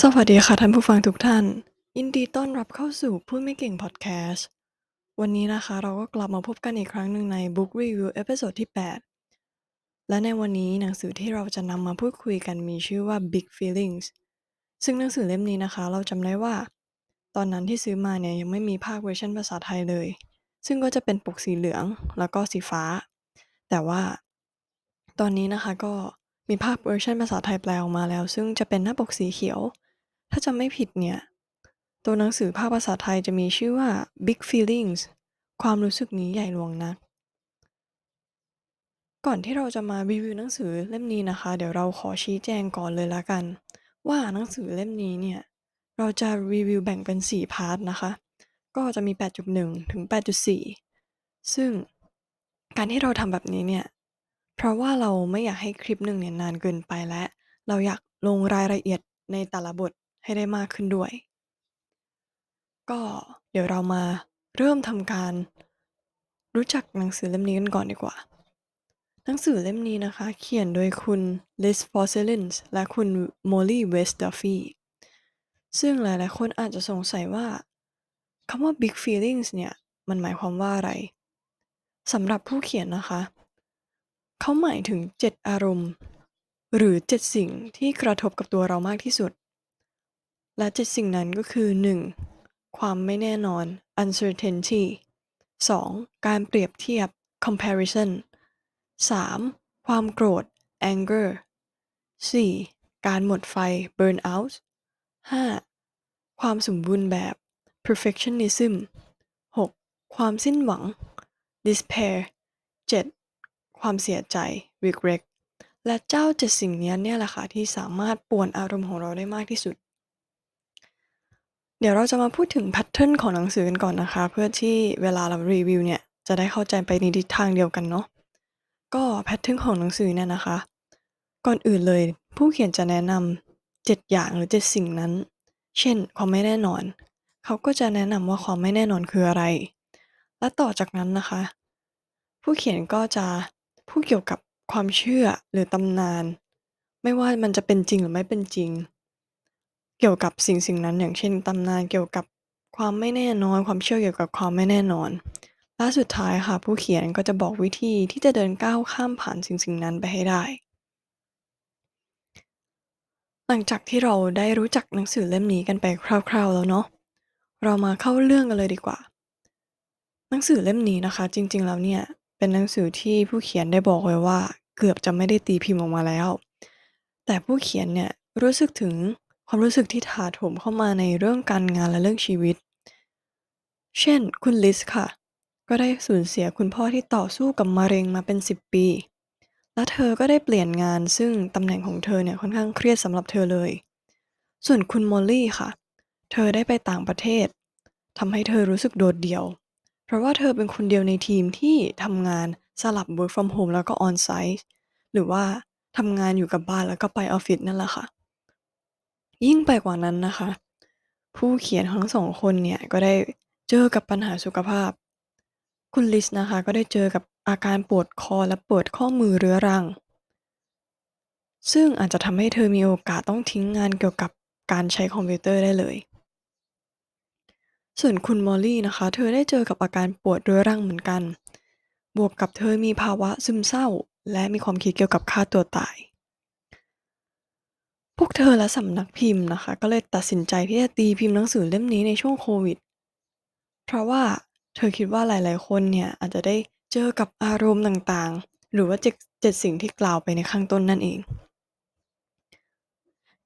สวัสดีค่ะท่านผู้ฟังทุกท่าน ยินดีต้อนรับเข้าสู่พูดไม่เก่งพอดแคสต์วันนี้นะคะเราก็กลับมาพบกันอีกครั้งหนึ่งใน Book Review เอพิโซดที่ 8 และในวันนี้หนังสือที่เราจะนำมาพูดคุยกันมีชื่อว่า Big Feelings ซึ่งหนังสือเล่มนี้นะคะ เราจำได้ว่า ตอนนั้นที่ซื้อมาเนี่ยยังไม่มีภาคเวอร์ชันภาษาไทยเลย ซึ่งก็จะเป็นปกสีเหลืองแล้วก็สีฟ้า แต่ว่า ตอนนี้นะคะก็ มีภาคเวอร์ชันภาษาไทยแปลออกมาแล้ว ซึ่งจะเป็นหน้าปกสีเขียว ถ้าจำไม่ผิดเนี่ย ตัวหนังสือภาคภาษาไทยจะมีชื่อว่า Big Feelings ความรู้สึกนี้ใหญ่หลวงนัก ก่อนที่เราจะมารีวิวหนังสือเล่มนี้นะคะ เดี๋ยวเราขอชี้แจงก่อนเลยละกัน ว่าหนังสือเล่มนี้เนี่ย เราจะรีวิวแบ่งเป็น 4 พาร์ทนะคะ ก็จะมี 8.1 ถึง 8.4 ซึ่งการที่เราทำแบบนี้เนี่ย เพราะว่าเราไม่อยากให้คลิปหนึ่งเนี่ยนานเกินไป และเราอยากลงรายละเอียดในแต่ละบทให้ได้มากขึ้นด้วย ก็เดี๋ยวเรามาเริ่มทำการ รู้จักหนังสือเล่มนี้กันก่อนดีกว่า หนังสือเล่มนี้นะคะ เขียนโดยคุณ Liz Fosselins และคุณ Molly West Duffy ซึ่งหลายๆ คนอาจจะสงสัยว่าคำว่า Big Feelings เนี่ย มันหมายความว่าอะไรสำหรับผู้เขียนนะคะ เขาหมายถึง7อารมณ์ หรือ7สิ่งที่กระทบกับตัวเรามากที่สุด และ7สิ่งนั้นก็คือ 1. ความไม่แน่นอน uncertainty 2. การเปรียบเทียบ comparison 3. ความโกรธ anger 4. การหมดไฟ burnout 5. ความสมบูรณ์แบบ perfectionism 6. ความสิ้นหวัง despair 7. ความเสียใจ regret และเจ้าเจ็ดสิ่งนี้เนี่ยแหละค่ะที่สามารถป่วนอารมณ์ของเราได้มากที่สุด เดี๋ยวเราจะมาพูดถึงแพทเทิร์นของหนังสือกันก่อนนะคะ เพื่อที่เวลาเรารีวิวเนี่ยจะได้เข้าใจไปในทิศทางเดียวกันเนาะก็แพทเทิร์นของหนังสือเนี่ยนะคะ ก่อนอื่นเลยผู้เขียนจะแนะนำ7อย่างหรือ7สิ่งนั้น เช่น ความไม่แน่นอน เขาก็จะแนะนำว่าความไม่แน่นอนคืออะไร และต่อจากนั้นนะคะ ผู้เขียนก็จะ พูดเกี่ยวกับความเชื่อหรือตำนาน ไม่ว่ามันจะเป็นจริงหรือไม่เป็นจริง เกี่ยวกับสิ่งสิ่งนั้น อย่างเช่นตำนานเกี่ยวกับความไม่แน่นอน ความเชื่อเกี่ยวกับความไม่แน่นอนและสุดท้ายค่ะผู้เขียนก็จะบอกวิธีที่จะเดินก้าวข้ามผ่านสิ่งสิ่งนั้นไปให้ได้ หลังจากที่เราได้รู้จักหนังสือเล่มนี้กันไปคร่าว ๆแล้วเนาะเรามาเข้าเรื่องกันเลยดีกว่า หนังสือเล่มนี้นะคะ จริงๆแล้วเนี่ย เป็นหนังสือที่ผู้เขียนได้บอกไว้ว่า เกือบจะไม่ได้ตีพิมพ์ออกมาแล้ว แต่ผู้เขียนเนี่ยรู้สึกถึงความรู้สึกที่ถาโถมเข้ามาในเรื่องการงานและเรื่องชีวิต เช่น คุณลิสค่ะ ก็ได้สูญเสียคุณพ่อที่ต่อสู้กับมะเร็งมาเป็น 10 ปี และเธอก็ได้เปลี่ยนงานซึ่งตำแหน่งของเธอเนี่ยค่อนข้างเครียดสำหรับเธอเลย ส่วนคุณมอลลี่ค่ะ เธอได้ไปต่างประเทศทำให้เธอรู้สึกโดดเดี่ยว เพราะว่าเธอเป็นคนเดียวในทีมที่ทำงานสลับ work from home แล้วก็ on site หรือว่าทำงานอยู่กับบ้านแล้วก็ไปออฟฟิศนั่นแหละค่ะ ยิ่งไปกว่านั้นนะคะ ผู้เขียนทั้งสองคนเนี่ย ก็ได้เจอกับปัญหาสุขภาพ คุณลิสนะคะ ก็ได้เจอกับอาการปวดคอและปวดข้อมือเรื้อรัง ซึ่งอาจจะทำให้เธอมีโอกาสต้องทิ้งงานเกี่ยวกับการใช้คอมพิวเตอร์ได้เลย ส่วนคุณมอลลี่นะคะ เธอได้เจอกับอาการปวดเรื้อรังเหมือนกัน บวกกับเธอมีภาวะซึมเศร้า และมีความคิดเกี่ยวกับฆ่าตัวตาย พวกเธอและสำนักพิมพ์นะคะ ก็เลยตัดสินใจที่จะตีพิมพ์หนังสือเล่มนี้ในช่วงโควิด เพราะว่าเธอคิดว่าหลาย ๆ คนเนี่ยอาจจะได้เจอกับอารมณ์ต่างๆ หรือว่าเจ็ดเจ็ดสิ่งที่กล่าวไปในข้างต้นนั่นเอง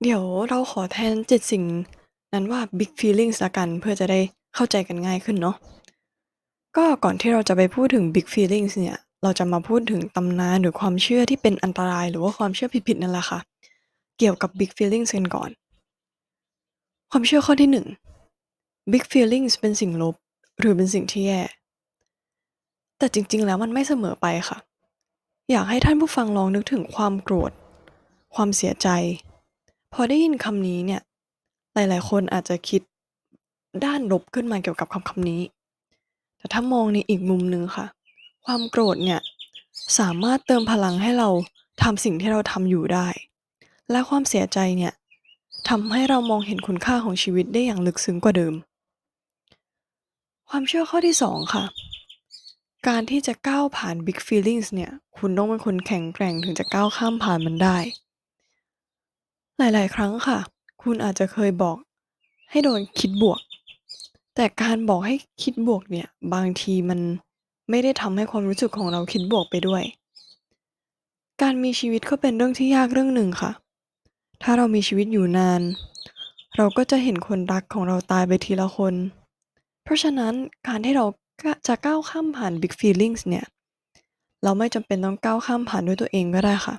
เดี๋ยวเราขอแทน7สิ่งนั้นว่า Big Feelings ละกันเพื่อจะได้ เข้าใจกันง่ายขึ้นเนาะ ก็ก่อนที่เราจะไปพูดถึง Big Feelings เนี่ย เราจะมาพูดถึงตำนานหรือความเชื่อที่เป็นอันตราย หรือว่าความเชื่อผิดๆนั่นแหละค่ะ เกี่ยวกับ Big Feelings กันก่อน ความเชื่อข้อที่ 1 Big Feelings เป็นสิ่งลบ หรือเป็นสิ่งที่แย่ แต่จริง ๆ แล้วมันไม่เสมอไปค่ะ อยากให้ท่านผู้ฟังลองนึกถึงความโกรธ ความเสียใจ พอได้ยินคำนี้เนี่ย หลาย ๆ คนอาจจะคิด ด้านลบขึ้นมาเกี่ยวกับคำคำนี้ แต่ถ้ามองในอีกมุมหนึ่งค่ะ ความโกรธเนี่ยสามารถเติมพลังให้เราทำสิ่งที่เราทำอยู่ได้ และความเสียใจเนี่ยทำให้เรามองเห็นคุณค่าของชีวิตได้อย่างลึกซึ้งกว่าเดิม ความเชื่อข้อที่2ค่ะ การที่จะก้าวผ่าน Big Feelings เนี่ย คุณต้องเป็นคนแข็งแกร่งถึงจะก้าวข้ามผ่านมันได้ หลาย ๆ ครั้งค่ะ คุณอาจจะเคยบอกให้โดนคิดบวก แต่การบอกให้คิดบวกเนี่ย บางทีมันไม่ได้ทำให้ความรู้สึกของเราคิดบวกไปด้วย การมีชีวิตก็เป็นเรื่องที่ยากเรื่องหนึ่งค่ะ ถ้าเรามีชีวิตอยู่นาน เราก็จะเห็นคนรักของเราตายไปทีละคน เพราะฉะนั้นการที่เราจะก้าวข้ามผ่าน Big Feelings เนี่ย เราไม่จำเป็นต้องก้าวข้ามผ่านด้วยตัวเองก็ได้ค่ะ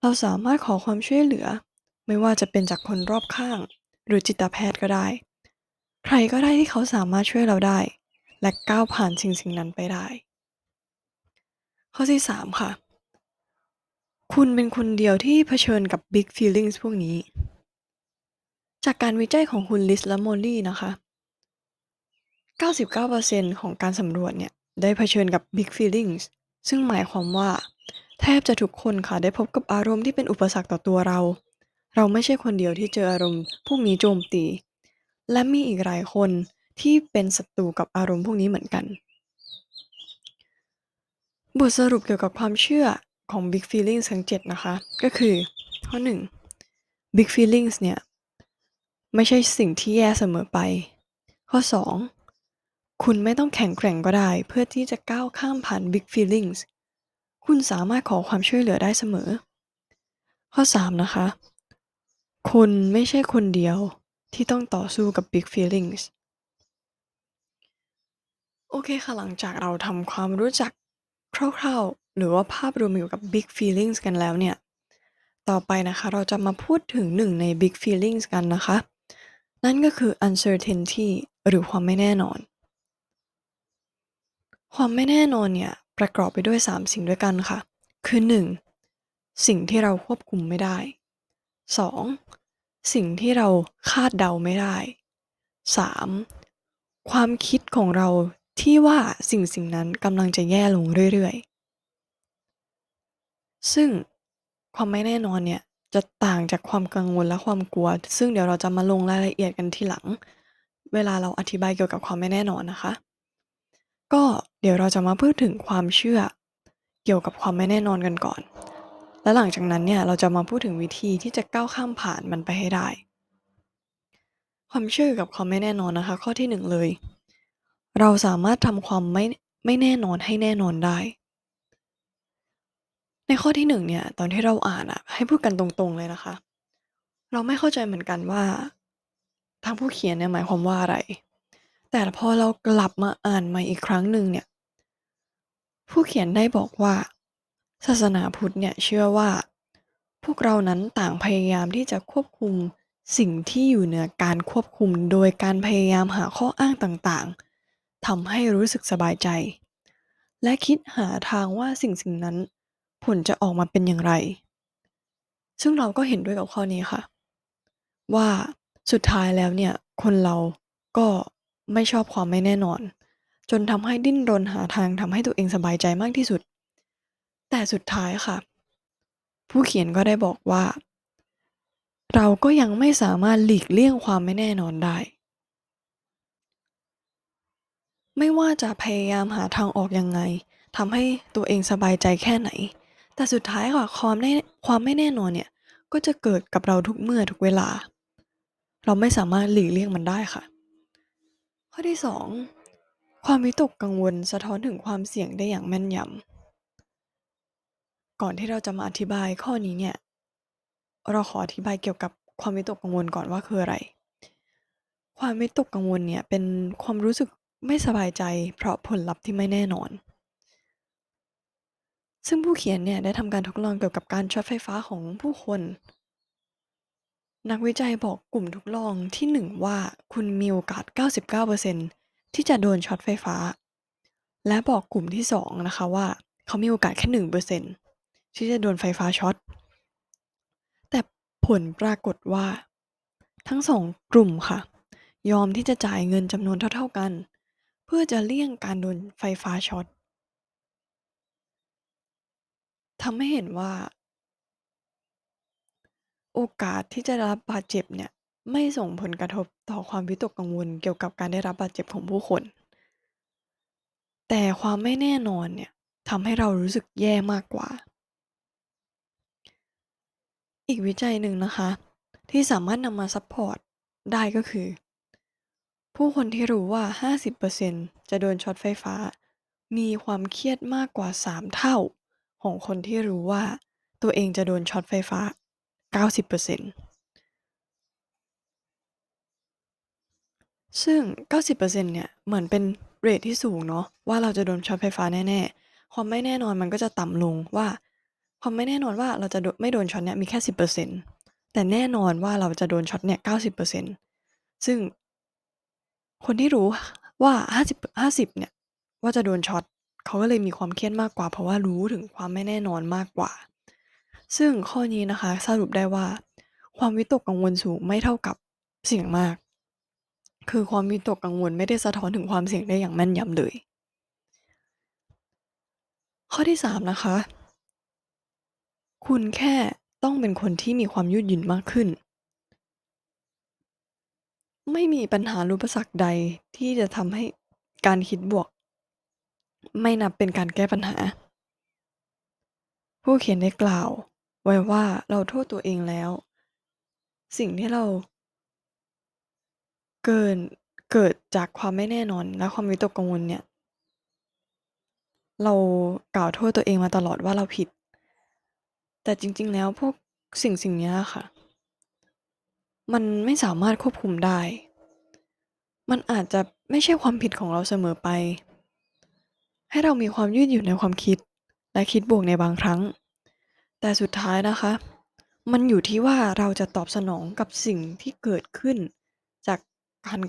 เราสามารถขอความช่วยเหลือ ไม่ว่าจะเป็นจากคนรอบข้าง หรือจิตแพทย์ก็ได้ ใครก็ได้ที่เขาสามารถช่วยเราได้ และก้าวผ่านสิ่งสิ่งนั้นไปได้ ข้อที่ 3 ค่ะ คุณเป็นคนเดียวที่เผชิญกับ Big Feelings พวกนี้ จากการวิจัยของคุณ Liz และ Molly นะคะ 99%ของการสำรวจเนี่ย ได้เผชิญกับ Big Feelings ซึ่งหมายความว่า แทบจะทุกคนค่ะได้พบกับอารมณ์ที่เป็นอุปสรรคต่อตัวเรา เราไม่ใช่คนเดียวที่เจออารมณ์พวกนี้โจมตี และมีอีกหลายคนที่เป็นศัตรูกับอารมณ์พวกนี้เหมือนกัน บทสรุปเกี่ยวกับความเชื่อของ Big Feelings ทั้ง 7 นะคะ ก็คือข้อ 1 Big Feelings เนี่ย ไม่ใช่สิ่งที่แย่เสมอไป ข้อ 2 คุณไม่ต้องแข็งแกร่งก็ได้ เพื่อที่จะก้าวข้ามผ่าน Big Feelings คุณสามารถขอความช่วยเหลือได้เสมอ ข้อ 3 นะคะคุณไม่ใช่คนเดียว ที่ต้องต่อสู้กับ Big Feelings โอเคค่ะ หลังจากเราทำความรู้จักคร่าวๆ หรือว่าภาพรวมเกี่ยวกับ Big Feelings กันแล้วเนี่ย ต่อไปนะคะเราจะมาพูดถึงหนึ่งใน Big Feelings กันนะคะ นั่นก็คือ Uncertainty หรือความไม่แน่นอน ความไม่แน่นอนเนี่ย ประกอบไปด้วย 3 สิ่งด้วยกันค่ะ คือ 1. สิ่งที่เราควบคุมไม่ได้ 2. สิ่งที่เราคาดเดาไม่ได้ 3. ความคิดของเราที่ว่าสิ่งสิ่งนั้นกำลังจะแย่ลงเรื่อยๆ ซึ่งความไม่แน่นอนเนี่ย จะต่างจากความกังวลและความกลัว ซึ่งเดี๋ยวเราจะมาลงรายละเอียดกันทีหลัง เวลาเราอธิบายเกี่ยวกับความไม่แน่นอนนะคะ ก็เดี๋ยวเราจะมาพูดถึงความเชื่อเกี่ยวกับความไม่แน่นอนกันก่อน และหลังจากนั้นเนี่ยเราจะมาพูดถึงวิธีที่จะก้าวข้ามผ่านมันไปให้ได้ ความเชื่อกับความไม่แน่นอนนะคะ ข้อที่1เลย เราสามารถทำความไม่ไม่แน่นอนให้แน่นอนได้ ในข้อที่1เนี่ยตอนที่เราอ่านอะให้พูดกันตรงๆเลยนะคะ เราไม่เข้าใจเหมือนกันว่า ทางผู้เขียนเนี่ยหมายความว่าอะไร แต่พอเรากลับมาอ่านใหม่อีกครั้งหนึ่งเนี่ย ผู้เขียนได้บอกว่า ศาสนาพุทธเนี่ยเชื่อว่า พวกเรานั้นต่างพยายามที่จะควบคุมสิ่งที่อยู่เหนือการควบคุมโดยการพยายามหาข้ออ้างต่างๆทำให้รู้สึกสบายใจ และคิดหาทางว่าสิ่งสิ่งนั้น ผลจะออกมาเป็นอย่างไร ซึ่งเราก็เห็นด้วยกับข้อนี้ค่ะ ว่าสุดท้ายแล้วเนี่ยคนเราก็ไม่ชอบความไม่แน่นอน จนทำให้ดิ้นรนหาทางทำให้ตัวเองสบายใจมากที่สุด แต่สุดท้ายค่ะ ผู้เขียนก็ได้บอกว่า เราก็ยังไม่สามารถหลีกเลี่ยงความไม่แน่นอนได้ ไม่ว่าจะพยายามหาทางออกยังไงทำให้ตัวเองสบายใจแค่ไหน แต่สุดท้ายค่ะความแน่ความไม่แน่นอนเนี่ยก็จะเกิดกับเราทุกเมื่อทุกเวลา เราไม่สามารถหลีกเลี่ยงมันได้ค่ะ ข้อที่ 2 ความวิตกกังวลสะท้อนถึงความเสี่ยงได้อย่างแม่นยำ ก่อนที่เราจะมาอธิบายข้อนี้เนี่ย เราขออธิบายเกี่ยวกับความวิตกกังวลก่อนว่าคืออะไร ความวิตกกังวลเนี่ยเป็นความรู้สึกไม่สบายใจ เพราะผลลัพธ์ที่ไม่แน่นอน ซึ่งผู้เขียนเนี่ยได้ทำการทดลองเกี่ยวกับการช็อตไฟฟ้าของผู้คน นักวิจัยบอกกลุ่มทดลองที่ 1 ว่าคุณมีโอกาส 99%ที่จะโดนช็อตไฟฟ้า และบอกกลุ่มที่ 2 นะคะว่าเขามีโอกาสแค่1% ที่จะโดนไฟฟ้าช็อต แต่ผลปรากฏว่า ทั้ง2กลุ่มค่ะ ยอมที่จะจ่ายเงินจำนวนเท่า ๆกัน เพื่อจะเลี่ยงการโดนไฟฟ้าช็อตทำให้เห็นว่า โอกาสที่จะได้รับบาดเจ็บเนี่ยไม่ส่งผลกระทบต่อความวิตกกังวลเกี่ยวกับการได้รับบาดเจ็บของผู้คน แต่ความไม่แน่นอนเนี่ยทำให้เรารู้สึกแย่มากกว่า อีกวิจัยหนึ่งนะคะ ที่สามารถนำมาซัปพอร์ตได้ก็คือ ผู้คนที่รู้ว่า 50%จะโดนช็อตไฟฟ้า มีความเครียดมากกว่า 3 เท่า ของคนที่รู้ว่าตัวเองจะโดนช็อตไฟฟ้า 90%ซึ่ง 90%เนี่ย เหมือนเป็นเรตที่สูงเนาะว่าเราจะโดนช็อตไฟฟ้าแน่ ๆ ความไม่แน่นอนมันก็จะต่ำลงว่า ความไม่แน่นอนว่าเราจะโดไม่โดนช็อตเนี่ยมีแค่10%แต่แน่นอนว่าเราจะโดนช็อตเนี่ย90%ซึ่ง คนที่รู้ว่า50 50เนี่ย ว่าจะโดนช็อตเขาก็เลยมีความเครียดมากกว่า เพราะว่ารู้ถึงความไม่แน่นอนมากกว่า ซึ่งข้อนี้นะคะสรุปได้ว่า ความวิตกกังวลสูงไม่เท่ากับเสี่ยงมาก คือความวิตกกังวลไม่ได้สะท้อนถึงความเสี่ยงได้อย่างแม่นยำเลย ข้อที่3นะคะ คุณแค่ต้องเป็นคนที่มีความยืดหยุ่นมากขึ้น ไม่มีปัญหาหรืออุปสรรคใดที่จะทำให้การคิดบวก ไม่นับเป็นการแก้ปัญหา ผู้เขียนได้กล่าวไว้ว่าเราโทษตัวเองแล้ว สิ่งที่เรา เกินเกิดจากความไม่แน่นอนและความวิตกกังวลเนี่ย เรากล่าวโทษตัวเองมาตลอดว่าเราผิด แต่จริง ๆ แล้วพวกสิ่งสิ่งเนี้ยค่ะ มันไม่สามารถควบคุมได้ มันอาจจะไม่ใช่ความผิดของเราเสมอไป ให้เรามีความยืดหยุ่นในความคิด และคิดบวกในบางครั้ง แต่สุดท้ายนะคะ มันอยู่ที่ว่าเราจะตอบสนองกับสิ่งที่เกิดขึ้น จากการ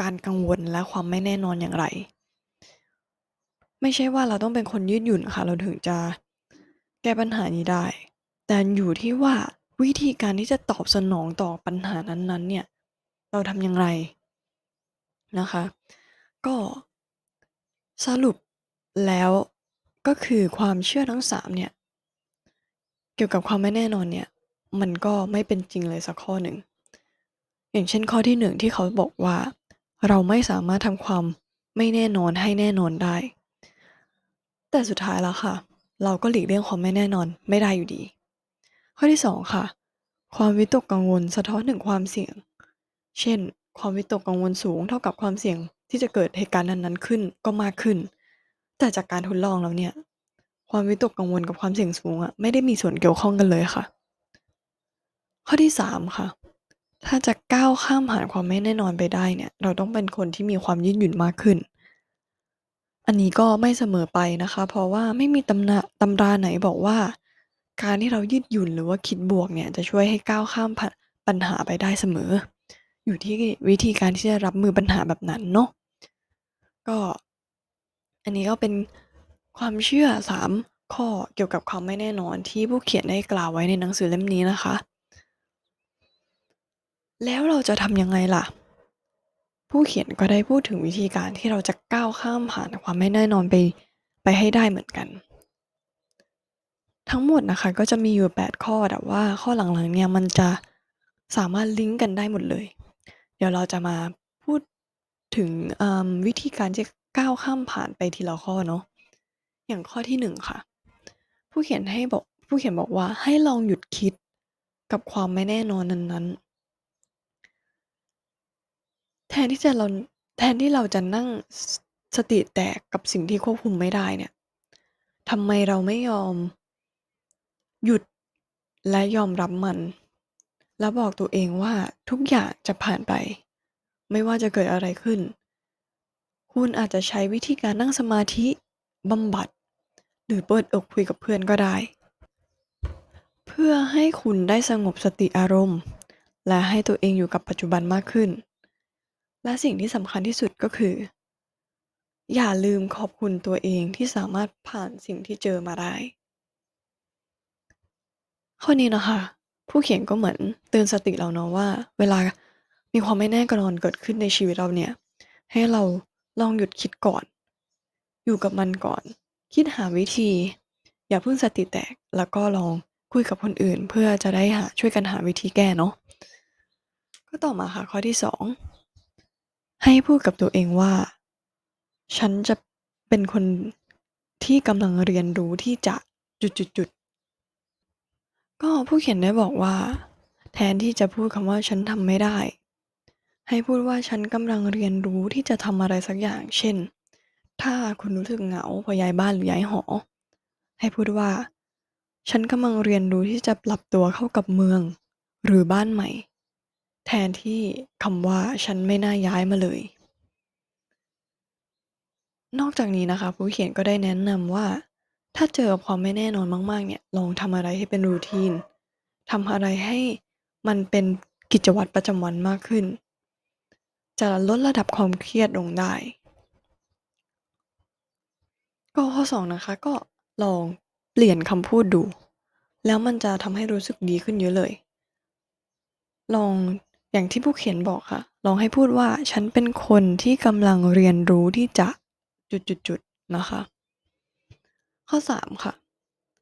การกังวลและความไม่แน่นอนอย่างไร ไม่ใช่ว่าเราต้องเป็นคนยืดหยุ่นค่ะ เราถึงจะ ก้ปัญหานี้ได้ แต่อยู่ที่ว่าวิธีการที่จะตอบสนองต่อปัญหานั้นๆ เนี่ย เราทำอย่างไรนะคะ ก็สรุปแล้วก็คือความเชื่อทั้ง3เนี่ย เกี่ยวกับความไม่แน่นอนเนี่ย มันก็ไม่เป็นจริงเลยสักข้อหนึ่ง อย่างเช่นข้อที่1ที่เขาบอกว่า เราไม่สามารถทำความไม่แน่นอนให้แน่นอนได้ แต่สุดท้ายแล้วค่ะ เราก็หลีกเลี่ยงความไม่แน่นอนไม่ได้อยู่ดี ข้อที่ 2 ค่ะ ความวิตกกังวลสะท้อนถึงความเสี่ยง เช่น ความวิตกกังวลสูงเท่ากับความเสี่ยงที่จะเกิดเหตุการณ์นั้นๆขึ้นก็มากขึ้น แต่จากการทดลองแล้วเนี่ย ความวิตกกังวลกับความเสี่ยงสูงอะไม่ได้มีส่วนเกี่ยวข้องกันเลยค่ะ ข้อที่ 3 ค่ะ ถ้าจะก้าวข้ามผ่านความไม่แน่นอนไปได้เนี่ย เราต้องเป็นคนที่มีความยืดหยุ่นมากขึ้น อันนี้ก็ไม่เสมอไปนะคะ เพราะว่าไม่มีตำนาตำราไหนบอกว่า การที่เรายืดหยุ่นหรือว่าคิดบวกเนี่ย จะช่วยให้ก้าวข้ามผปัญหาไปได้เสมอ อยู่ที่วิธีการที่จะรับมือปัญหาแบบนั้นเนาะก็ อันนี้ก็เป็นความเชื่อ 3 ข้อเกี่ยวกับความไม่แน่นอนที่ผู้เขียนได้กล่าวไว้ในหนังสือเล่มนี้นะคะ แล้วเราจะทำยังไงล่ะ ผู้เขียนก็ได้พูดถึงวิธีการที่เราจะก้าวข้ามผ่านความไม่แน่นอนไปไปให้ได้เหมือนกัน ทั้งหมดนะคะก็จะมีอยู่ 8 ข้อแต่ว่าข้อหลังๆเนี่ยมันจะสามารถลิงก์กันได้หมดเลย เดี๋ยวเราจะมาพูดถึงวิธีการที่ก้าวข้ามผ่านไปทีละข้อเนาะอย่างข้อที่ 1 ค่ะ ผู้เขียนให้บอกผู้เขียนบอกว่าให้ลองหยุดคิดกับความไม่แน่นอนนั้นๆ แทนที่จะเรา แทนที่เราจะนั่ง ส สติแตกกับสิ่งที่ควบคุมไม่ได้เนี่ย ทำไมเราไม่ยอม หยุด และยอมรับมัน แล้วบอกตัวเองว่า ทุกอย่างจะผ่านไป ไม่ว่าจะเกิดอะไรขึ้น คุณอาจจะใช้วิธีการนั่งสมาธิ บำบัด หรือเปิดอกคุยกับเพื่อนก็ได้ เพื่อให้คุณได้สงบสติอารมณ์ และให้ตัวเองอยู่กับปัจจุบันมากขึ้น และสิ่งที่สำคัญที่สุด ก็คือ อย่าลืมขอบคุณตัวเองที่สามารถผ่านสิ่งที่เจอมาได้ ข้อนี้นะคะ ผู้เขียนก็เหมือนเตือนสติเราเนาะว่า เวลามีความไม่แน่นอนเกิดขึ้นในชีวิตเราเนี่ย ให้เราลองหยุดคิดก่อน อยู่กับมันก่อน คิดหาวิธี อย่าเพิ่งสติแตกแล้วก็ลองคุยกับคนอื่น เพื่อจะได้หาช่วยกันหาวิธีแก้เนาะก็ต่อมาค่ะข้อที่2 ให้พูดกับตัวเองว่า ฉันจะเป็นคนที่กำลังเรียนรู้ที่จะจุดๆๆ ก็ผู้เขียนได้บอกว่า แทนที่จะพูดคำว่าฉันทำไม่ได้ ให้พูดว่าฉันกำลังเรียนรู้ที่จะทำอะไรสักอย่าง เช่น ถ้าคุณรู้สึกเหงาพอย้ายบ้านหรือย้ายหอ ให้พูดว่า ฉันกำลังเรียนรู้ที่จะปรับตัวเข้ากับเมือง หรือบ้านใหม่ แทนที่คำว่าฉันไม่น่าย้ายมาเลย นอกจากนี้นะคะ ผู้เขียนก็ได้แนะนำว่า ถ้าเจอความไม่แน่นอนมาก ๆ เนี่ย ลองทำอะไรให้เป็น routine ทำอะไรให้มันเป็นกิจวัตรประจำวันมากขึ้น จะลดระดับความเครียดลงได้ ก็ข้อ2นะคะ ก็ลองเปลี่ยนคำพูดดู แล้วมันจะทำให้รู้สึกดีขึ้นเยอะเลย ลอง อย่างที่ผู้เขียนบอกค่ะ ลองให้พูดว่าฉันเป็นคนที่กำลังเรียนรู้ที่จะจุดๆๆนะคะ ข้อ 3 ค่ะ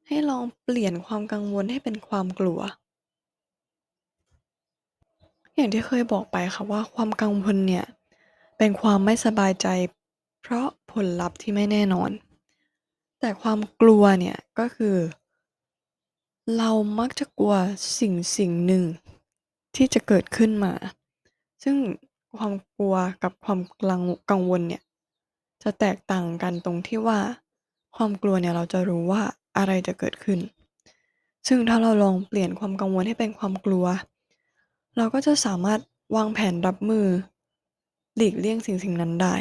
ให้ลองเปลี่ยนความกังวลให้เป็นความกลัว อย่างที่เคยบอกไปค่ะว่าความกังวลเนี่ย เป็นความไม่สบายใจ เพราะผลลัพธ์ที่ไม่แน่นอน แต่ความกลัวเนี่ยก็คือ เรามักจะกลัวสิ่งสิ่งหนึ่ง ที่จะเกิดขึ้นมา ซึ่งความกลัวกับความกลังกังวลเนี่ย จะแตกต่างกันตรงที่ว่า ความกลัวเนี่ยเราจะรู้ว่าอะไรจะเกิดขึ้น ซึ่งถ้าเราลองเปลี่ยนความกังวลให้เป็นความกลัว เราก็จะสามารถวางแผนรับมือ หลีกเลี่ยงสิ่งสิ่งนั้นได้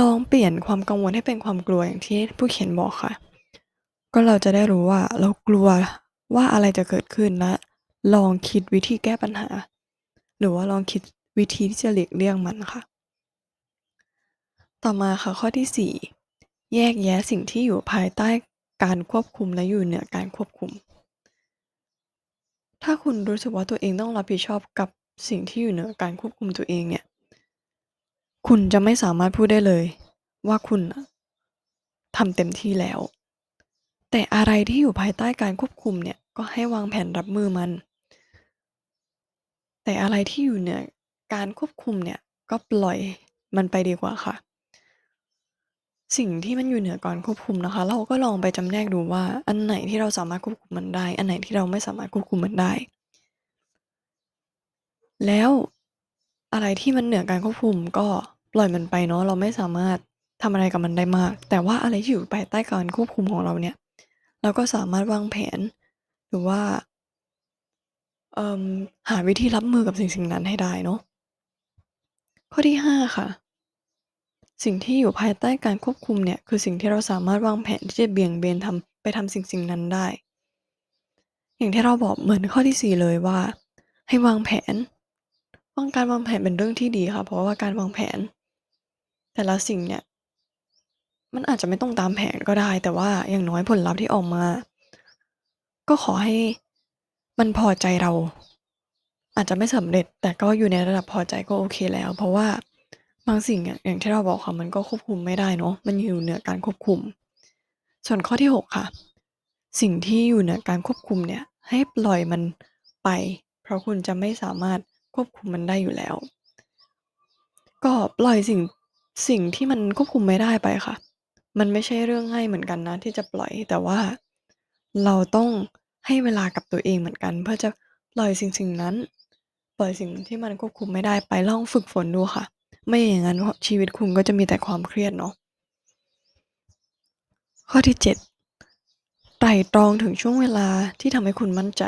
ลองเปลี่ยนความกังวลให้เป็นความกลัวอย่างที่ผู้เขียนบอกค่ะ ก็เราจะได้รู้ว่าเรากลัวว่าอะไรจะเกิดขึ้นและ ลองคิดวิธีแก้ปัญหา หรือว่าลองคิดวิธีที่จะหลีกเลี่ยงมันค่ะ ต่อมาค่ะข้อที่ 4 แยกแยะสิ่งที่อยู่ภายใต้การควบคุมและอยู่เหนือการควบคุม ถ้าคุณรู้สึกว่าตัวเองต้องรับผิดชอบกับสิ่งที่อยู่เหนือการควบคุมตัวเองเนี่ย คุณจะไม่สามารถพูดได้เลย ว่าคุณทำเต็มที่แล้ว แต่อะไรที่อยู่ภายใต้การควบคุมเนี่ย ก็ให้วางแผนรับมือมัน แต่อะไรที่อยู่เหนือการควบคุมเนี่ย ก็ปล่อยมันไปดีกว่าค่ะ สิ่งที่มันอยู่เหนือการควบคุมนะคะ เราก็ลองไปจำแนกดูว่า อันไหนที่เราสามารถควบคุมมันได้ อันไหนที่เราไม่สามารถควบคุมมันได้ แล้วอะไรที่มันเหนือการควบคุมก็ปล่อยมันไปเนาะเราไม่สามารถทำอะไรกับมันได้มาก แต่ว่าอะไรที่อยู่ภายใต้การควบคุมของเราเนี่ย เราก็สามารถวางแผน หรือว่า เอ่อหาวิธีรับมือกับสิ่งสิ่งนั้นให้ได้เนาะ ข้อที่ 5 ค่ะ สิ่งที่อยู่ภายใต้การควบคุมเนี่ย คือสิ่งที่เราสามารถวางแผนที่จะเบี่ยงเบนทำ ไปทำสิ่งสิ่งนั้นได้ อย่างที่เราบอกเหมือนข้อที่ 4 เลยว่า ให้วางแผน วาง การวางแผนเป็นเรื่องที่ดีค่ะ เพราะว่าการวางแผน แต่ละสิ่งเนี่ย มันอาจจะไม่ต้องตามแผนก็ได้ แต่ว่าอย่างน้อยผลลัพธ์ที่ออกมา ก็ขอให้ มันพอใจเรา อาจจะไม่สำเร็จ แต่ก็อยู่ในระดับพอใจก็โอเคแล้ว เพราะว่าบางสิ่งอะอย่างที่เราบอกค่ะมันก็ควบคุมไม่ได้เนาะมันอยู่เหนือการควบคุม ส่วนข้อที่ 6 ค่ะ สิ่งที่อยู่เหนือการควบคุมเนี่ยให้ปล่อยมันไป เพราะคุณจะไม่สามารถควบคุมมันได้อยู่แล้ว ก็ปล่อยสิ่งสิ่งที่มันควบคุมไม่ได้ไปค่ะ มันไม่ใช่เรื่องง่ายเหมือนกันนะที่จะปล่อยแต่ว่าเราต้อง ให้เวลากับตัวเองเหมือนกัน เพื่อจะปล่อยสิ่งสิ่งนั้น ปล่อยสิ่งที่มันควบคุมไม่ได้ไปลองฝึกฝนดูค่ะ ไม่อย่างงั้นชีวิตคุณก็จะมีแต่ความเครียดเนาะข้อที่ 7 ไตร่ตรองถึงช่วงเวลาที่ทำให้คุณมั่นใจ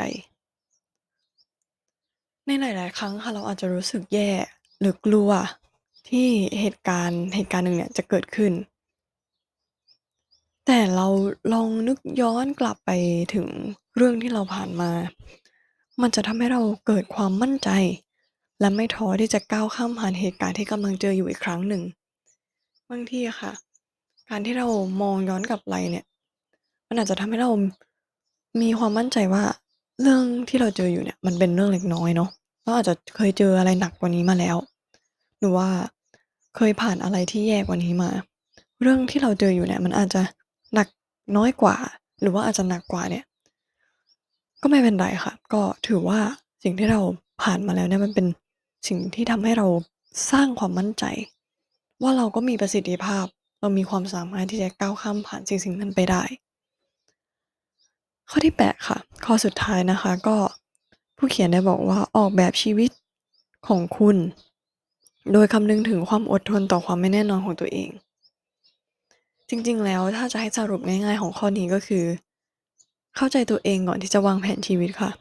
ในหลาย ๆ ครั้งค่ะเราอาจจะรู้สึกแย่หรือกลัวที่เหตุการณ์เหตุการณ์หนึ่งเนี่ยจะเกิดขึ้น แต่เราลองนึกย้อนกลับไปถึง เรื่องที่เราผ่านมา มันจะทำให้เราเกิดความมั่นใจ และไม่ท้อที่จะก้าวข้ามผ่านเหตุการณ์ที่กำลังเจออยู่อีกครั้งหนึ่ง บางทีค่ะ การที่เรามองย้อนกลับไปเนี่ย มันอาจจะทำให้เรามีความมั่นใจว่าเรื่องที่เราเจออยู่เนี่ย มันเป็นเรื่องเล็กน้อยเนาะเราอาจจะเคยเจออะไรหนักกว่านี้มาแล้ว หรือว่าเคยผ่านอะไรที่แย่กว่านี้มา เรื่องที่เราเจออยู่เนี่ย มันอาจจะหนักน้อยกว่า หรือว่าอาจจะหนักกว่าเนี่ย ก็ไม่เป็นไรค่ะ ก็ถือว่าสิ่งที่เราผ่านมาแล้วเนี่ยมันเป็นสิ่งที่ทำให้เราสร้างความมั่นใจ ว่าเราก็มีประสิทธิภาพ เรามีความสามารถที่จะก้าวข้ามผ่านสิ่งๆนั้นไปได้ ข้อที่8ค่ะ ข้อสุดท้ายนะคะก็ผู้เขียนได้บอกว่าออกแบบชีวิตของคุณ โดยคำนึงถึงความอดทนต่อความไม่แน่นอนของตัวเอง จริงๆแล้วถ้าจะให้สรุปง่าย ๆ ของข้อนี้ก็คือ เข้าใจตัวเองก่อนที่จะวางแผนชีวิตค่ะ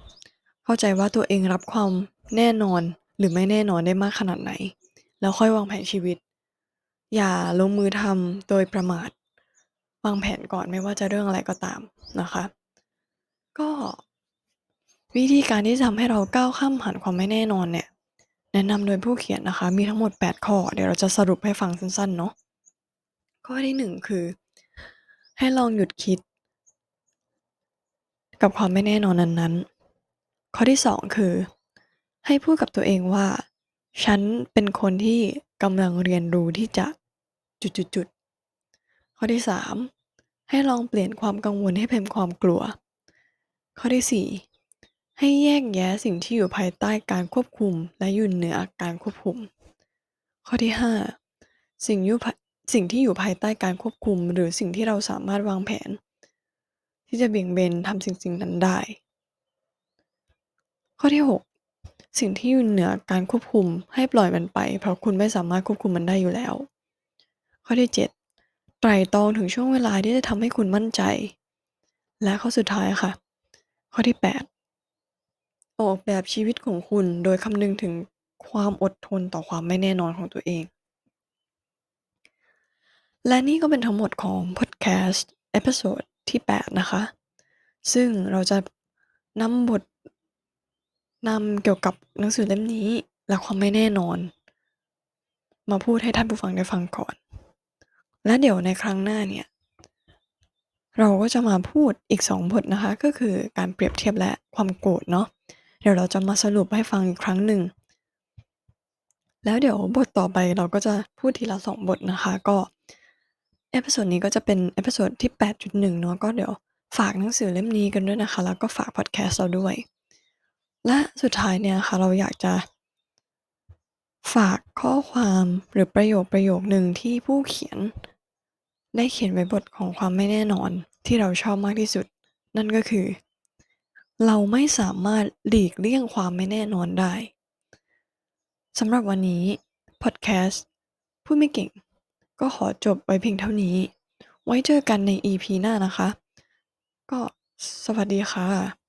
เข้าใจว่าตัวเองรับความแน่นอนหรือไม่แน่นอนได้มากขนาดไหน แล้วค่อยวางแผนชีวิต อย่าลงมือทำโดยประมาท วางแผนก่อนไม่ว่าจะเรื่องอะไรก็ตามนะคะ ก็ วิธีการที่ทำให้เราก้าวข้ามผ่านความไม่แน่นอนเนี่ย แนะนำโดยผู้เขียนนะคะ มีทั้งหมด 8 ข้อ เดี๋ยวเราจะสรุปให้ฟังสั้นๆเนาะข้อที่ 1 คือ ให้ลองหยุดคิด กับความไม่แน่นอนนั้นๆ ข้อที่ 2 คือ ให้พูดกับตัวเองว่า ฉันเป็นคนที่กำลังเรียนรู้ที่จะจุดๆข้อที่ 3 ให้ลองเปลี่ยนความกังวลให้เป็นความกลัว ข้อที่ 4 ให้แยกแยะสิ่งที่อยู่ภายใต้การควบคุมและอยู่เหนือการควบคุม ข้อที่ 5 สิ่งยุภะสิ่งที่อยู่ภายใต้การควบคุม หรือสิ่งที่เราสามารถวางแผน ที่จะเบี่ยงเบนทำสิ่งๆนั้นได้ ข้อที่ 6 สิ่งที่อยู่เหนือการควบคุมให้ปล่อยมันไป เพราะคุณไม่สามารถควบคุมมันได้อยู่แล้ว ข้อที่ 7 ไตร่ตรองถึงช่วงเวลาที่จะทำให้คุณมั่นใจ และข้อสุดท้ายค่ะ ข้อที่ 8 ออกแบบชีวิตของคุณโดยคำนึงถึงความอดทนต่อความไม่แน่นอนของตัวเอง และนี่ก็เป็นทั้งหมดของพอดแคสต์เอพิโซด ที่ 8 นะคะ ซึ่งเราจะนำบทนำเกี่ยวกับหนังสือเล่มนี้และความไม่แน่นอน มาพูดให้ท่านผู้ฟังได้ฟังก่อน และเดี๋ยวในครั้งหน้าเนี่ย เราก็จะมาพูดอีก 2 บทนะคะ ก็คือการเปรียบเทียบและความโกรธเนาะเดี๋ยวเราจะมาสรุปให้ฟังอีกครั้งหนึ่ง แล้วเดี๋ยวบทต่อไปเราก็จะพูดทีละ2บทนะคะ ก็ เอพิโซดนี้ก็จะเป็นเอพิโซดที่ 8.1 เนาะก็เดี๋ยวฝากหนังสือเล่มนี้กันด้วยนะคะ แล้วก็ฝากพอดแคสต์เราด้วย และสุดท้ายเนี่ยค่ะ เราอยากจะ ฝากข้อความหรือประโยคประโยคหนึ่งที่ผู้เขียน ได้เขียนไว้บทของความไม่แน่นอนที่เราชอบมากที่สุด นั่นก็คือ เราไม่สามารถหลีกเลี่ยงความไม่แน่นอนได้สำหรับวันนี้พอดแคสต์พูดไม่เก่ง ก็ขอจบไว้เพียงเท่านี้ ไว้เจอกันใน EP หน้านะคะ ก็สวัสดีค่ะ